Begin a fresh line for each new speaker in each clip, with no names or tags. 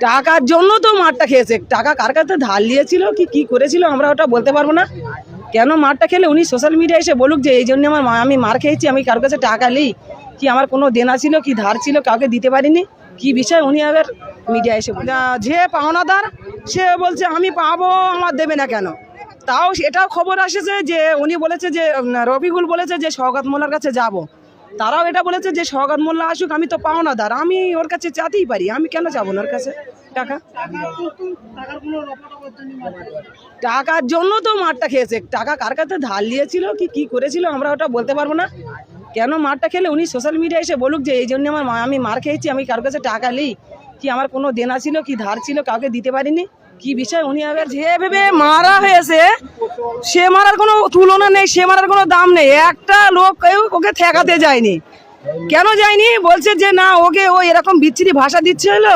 টাকার জন্য তো মারটা খেয়েছে। টাকা কার কাছে ধার নিয়েছিল কি কি করেছিল আমরা ওটা বলতে পারব না। কেন মারটা খেলে? উনি সোশ্যাল মিডিয়ায় এসে বলুক যে এই জন্য আমার আমি মার খেয়েছি আমি কারোর কাছে টাকা নিই। কি আমার কোনো দেনা ছিল কি ধার ছিল কাউকে দিতে পারিনি? কি বিষয়? উনি আবার মিডিয়া এসে যে পাওনাদার সে বলছে আমি পাবো আমার দেবে না কেন? তাও এটাও খবর আসেছে যে উনি বলেছে যে উম, রবিকুল বলেছে যে সৌগাত মোল্লার কাছে যাব। তারাও এটা বলেছে যে সৌগাত মোল্লা আসুক, আমি তো পাওনাদার, আমি ওর কাছে চাতেই পারি, আমি কেন যাব না ওর কাছে? টাকা? টাকার জন্য তো মারটা খেয়েছে। টাকা কার কাছে ধার নিয়েছিল, কি কি করেছিল, আমরা ওটা বলতে পারব না। কেন মারটা খেলে? উনি সোশ্যাল মিডিয়া এসে বলুক যে, এই জন্য আমার আমি মার খেয়েছি, আমি কারোর কাছে টাকা নিই। কি আমার কোনো দেনা ছিল, কি ধার ছিল, কাউকে দিতে পারিনি? কি বিষয়? উনি আবার যে ভেবে মারা হয়েছে, সে মারার কোনো তুলনা নেই, সে মারার কোনো দাম নেই। একটা লোক ওকে ঠেকাতে যায়নি। কেন যায়নি? বলছে যে, না, ওকে ও এরকম বিচ্ছিরি ভাষা দিচ্ছে হলো।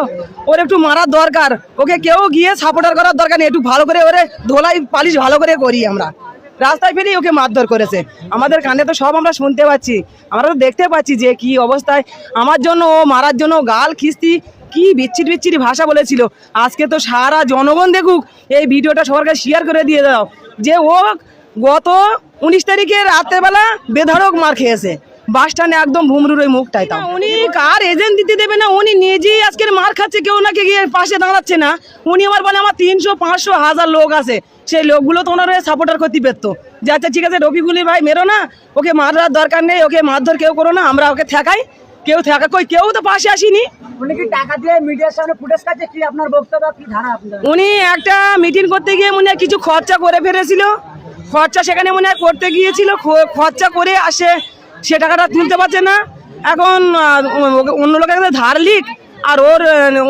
ওর একটু মারার দরকার। ওকে কেউ গিয়ে সাপোর্টার করার দরকার নেই। একটু ভালো করে ওরে ধোলাই, পালিশ ভালো করে করি আমরা। রাস্তায় ফেলেই ওকে মারধর করেছে। আমাদের কানে তো সব আমরা শুনতে পাচ্ছি। আমরা তো দেখতে পাচ্ছি যে কি অবস্থায়। আমার জন্য ও মারার জন্য গাল খিস্তি কি বিচ্ছিরি বিচ্ছিরি ভাষা বলেছিল। আজকে তো সারা জনগণ দেখুক এই ভিডিওটা সবার কাছে শেয়ার করে দিয়ে দাও। যে ও গত উনিশ তারিখে রাত্রেবেলা বেধড়ক মার খেয়েছে। বাস স্ট্যান্ডে একদম ভুমরুর ওই মুখটাই তাও। উনি কার এজেন্ট দিতে দেবে না উনি নিজেই আজকের মার খাচ্ছে কেউ নাকি গিয়ে পাশে দাঁড়াচ্ছে না। উনি আমার বলে আমার তিনশো পাঁচশো হাজার লোক আছে। সেই লোকগুলো তো ওনার সাপোর্টার করতে পেতো। যে আচ্ছা ঠিক আছে রবিগুলি ভাই মেরো না। ওকে মারার দরকার নেই ওকে মারধর কেউ করো না আমরা ওকে ঠেকাই। কেউ ঠেকা কই কেউ তো পাশে আসেনি।
উনি কি টাকা দিয়ে মিডিয়ার সামনে ফুটেজ কাছে কি আপনার বক্তব্য? কি ধারণা আপনার
উনি একটা মিটিং করতে গিয়ে মনে হয় কিছু খরচা করে ফেলেছিল। খরচা সেখানে মনে হয় করতে গিয়েছিল। খরচা করে আসে সে টাকাটা তুলতে পারছে না। এখন অন্য লোকের কাছে ধার লিক আর ওর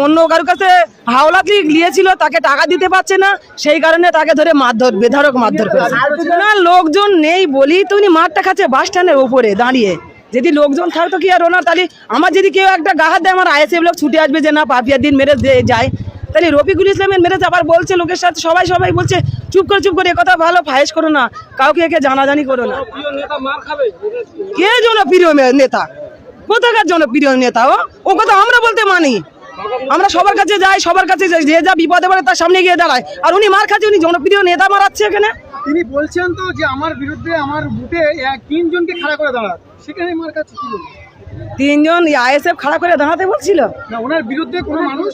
অন্য কারোর কাছে হাওলাত লিক নিয়েছিল তাকে টাকা দিতে পারছে না। সেই কারণে তাকে ধরে মারধর বেধারক মারধর করেছে। না লোকজন নেই বলি তো উনি মারটা খাচ্ছে বাস স্ট্যান্ডের উপরে দাঁড়িয়ে। যদি লোকজন থাকতো কি আর ওনার তাহলে আমার যদি কেউ একটা গাহাত দেয়, আমার আইএসএফ লোক ছুটে আসবে যে না পাপিয়ার দিন মেরে যায়। তাহলে রফিকুল ইসলামের মেরেজ আবার বলছে লোকের সাথে, সবাই সবাই বলছে, চুপ করে চুপ করে কথা ভালো, ফায়েস করো না, কাউকে একে জানাজানি করো না। কে জনপ্রিয় নেতা? কোথাকার জনপ্রিয় নেতা, ও? ও কথা আমরা বলতে মানি। আমরা সবার কাছে যাই, সবার কাছে যে যা বিপদে পড়ে তার সামনে গিয়ে দাঁড়ায়। আর উনি মার খাচ্ছে, উনি জনপ্রিয় নেতা মারাচ্ছে এখানে।
তিনি বলছেন তো যে আমার বিরুদ্ধে আমার বুটে তিনজনকে খাড়া করে দাঁড়ান। সেখানে আমার কাছে কি বলব?
তিনজন আইএসএফ খাড়া করে দাঁড়াতে বলছিল?
না ওনার বিরুদ্ধে কোনো মানুষ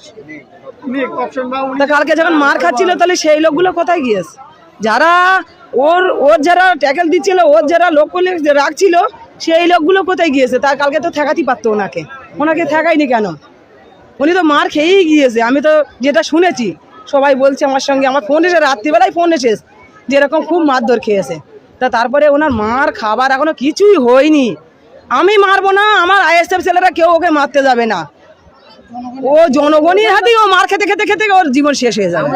নেই অপশন বা
তা কালকে যখন মার খাচ্ছিল তাহলে সেই লোকগুলো কোথায় গিয়েছে? যারা ওর ওর যারা ট্যাকেল দিচ্ছিল ওর যারা লোক করলে রাখছিল সেই লোকগুলো কোথায় গিয়েছে? তা কালকে তো ঠেকাতেই পারতো ওনাকে। ওনাকে ঠেকায়নি কেন? উনি তো মার খেয়েই গিয়েছে। আমি তো যেটা শুনেছি সবাই বলছে আমার সঙ্গে আমার ফোন এসে রাত্রিবেলায় ফোন এসে যে এরকম খুব মারধর খেয়েছে। তা তারপরে ওনার মার খাবার এখনও কিছুই হয়নি। আমি মারবো না, আমার আইএসএফ ছেলেরা কেউ ওকে মারতে যাবে না। ও জনগণের হাতেই ও মার খেতে খেতে খেতে ওর জীবন শেষ হয়ে যাবে।